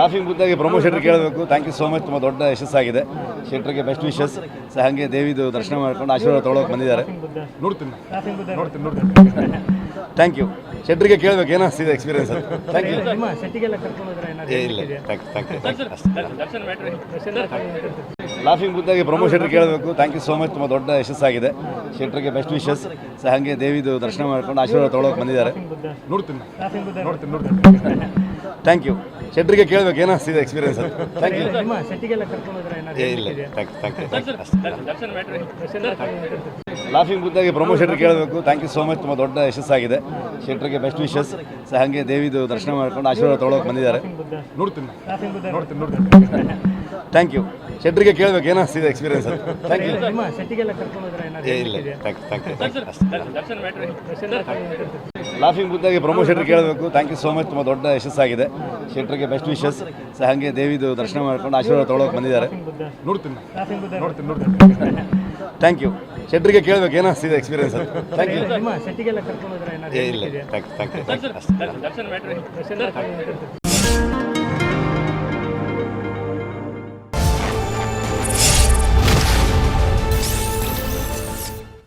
Laughing ಬುದ್ಧಾಗಿ promo ಶೆಟ್ರಿಗೆ ಕೇಳಬೇಕು. ಥ್ಯಾಂಕ್ ಯು ಸೋ ಮಚ್ ತುಂಬ ದೊಡ್ಡ ಯಶಸ್ಸಾಗಿದೆ. ಶೆಟ್ರಿಗೆ ಬೆಸ್ಟ್ ವಿಶಸ್ ಸೊ ಹಾಗೆ ದೇವಿದು ದರ್ಶನ ಮಾಡ್ಕೊಂಡು ಆಶೀರ್ವಾದ ತೊಗೊಳಕ್ಕೆ ಬಂದಿದ್ದಾರೆ. ನೋಡ್ತೀನಿ. ನೋಡ್ತೀನಿ ನೋಡ್ತೀನಿ. ಥ್ಯಾಂಕ್ ಯು ಶೆಟ್ರಿಗೆ ಕೇಳಬೇಕು. ಏನಿಸ್ತಿದೆ ಎಕ್ಸ್ಪೀರಿಯನ್ಸ್ ಅದು. ಥ್ಯಾಂಕ್ ಯು ಇಲ್ಲ. Thank thank you Darshan laughing ಬುದ್ಧಾಗಿ ಪ್ರಮೋ ಶೆಟ್ರ್ ಕೇಳಬೇಕು. ಥ್ಯಾಂಕ್ ಯು ಸೋ ಮಚ್ ತುಂಬ ದೊಡ್ಡ ಯಶಸ್ಸಾಗಿದೆ. ಶೆಟ್ರಿಗೆ ಬೆಸ್ಟ್ ವಿಶಸ್ ಸೊ ಹಾಗೆ ದೇವಿದು ದರ್ಶನ ಮಾಡ್ಕೊಂಡು ಆಶೀರ್ವಾದ ತೊಗೊಳಕ್ಕೆ ಬಂದಿದ್ದಾರೆ. ನೋಡ್ತೀನಿ. ನೋಡ್ತೀನಿ ನೋಡ್ತೀನಿ. ಥ್ಯಾಂಕ್ ಯು ಶೆಟ್ರಿಗೆ ಕೇಳಬೇಕು ಏನಿಸ್ತಿದೆ ಎಕ್ಸ್ಪೀರಿಯನ್ಸ್ ಅದು ಥ್ಯಾಂಕ್ ಯು ಇಲ್ಲ. ಥ್ಯಾಂಕ್ ಥ್ಯಾಂಕ್ ಯು ಲಾಫಿಂಗ್ ಬುದ್ಧಾಗಿ ಪ್ರಮೋ ಶೆಟ್ರಿಗೆ ಕೇಳಬೇಕು. ಥ್ಯಾಂಕ್ ಯು ಸೋ ಮಚ್ ತುಂಬ ದೊಡ್ಡ ಯಶಸ್ಸಾಗಿದೆ. ಶೆಟ್ರಿಗೆ ಬೆಸ್ಟ್ ವಿಶಸ್ ಸೊ ಹಾಗೆ ದೇವಿದು ದರ್ಶನ ಮಾಡ್ಕೊಂಡು ಆಶೀರ್ವಾದ ತೊಗೊಳಕ್ಕೆ ಬಂದಿದ್ದಾರೆ. ನೋಡ್ತೀನಿ. ನೋಡ್ತೀನಿ ನೋಡ್ತೀನಿ. ಥ್ಯಾಂಕ್ ಯು ಶೆಟ್ರಿಗೆ ಕೇಳಬೇಕು ಏನಿಸ್ತಿದೆ ಎಕ್ಸ್ಪೀರಿಯನ್ಸ್ ಅದು ಥ್ಯಾಂಕ್ ಯು ಇಲ್ಲ. Thank thank you Darshan laughing ಬುದ್ಧಾಗಿ promo ಶೆಟ್ರಿಗೆ ಕೇಳಬೇಕು. ಥ್ಯಾಂಕ್ ಯು ಸೋ ಮಚ್ ತುಂಬ ದೊಡ್ಡ ಯಶಸ್ಸಾಗಿದೆ. ಶೆಟ್ರಿಗೆ ಬೆಸ್ಟ್ ವಿಶಸ್ ಸೊ ಹಾಗೆ ದೇವಿದು ದರ್ಶನ ಮಾಡ್ಕೊಂಡು ಆಶೀರ್ವಾದ ತೊಗೊಳಕ್ಕೆ ಬಂದಿದ್ದಾರೆ. ನೋಡ್ತೀನಿ. ನೋಡ್ತೀನಿ ನೋಡ್ತೀನಿ. ಥ್ಯಾಂಕ್ ಯು ಶೆಟ್ರಿಗೆ ಕೇಳಬೇಕು. ಏನಿಸ್ತಿದೆ ಎಕ್ಸ್ಪೀರಿಯನ್ಸ್ ಅದು ಥ್ಯಾಂಕ್ ಯು ಇಲ್ಲ ಥ್ಯಾಂಕ್ ಯು ಥ್ಯಾಂಕ್ ಯು